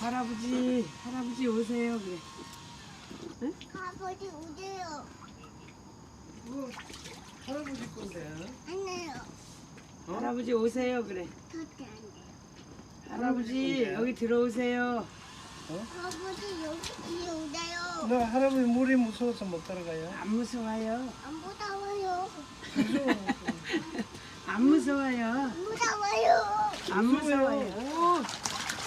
할아버지, 할아버지 오세요. 그래. 응? 아버지 오세요. 그거 할아버지 건데. 안 돼요. 어? 할아버지 오세요. 그래. 절대 안 돼요. 할아버지 할아버지 여기 들어오세요. 어? 아버지 여기 오세요. 나 할아버지 물이 무서워서 못 따라가요. 안 무서워요. 안 무서워요. 안 무서워요. 안 무서워요. 안 무서워요.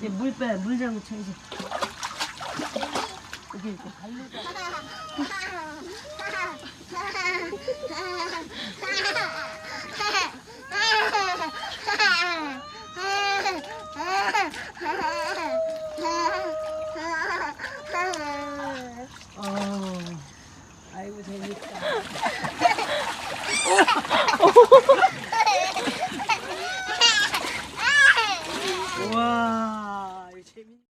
네, 물 빼, 물장구 쳐야지. 여기 이렇게 발로. 어, 아이고 재밌다. gaming.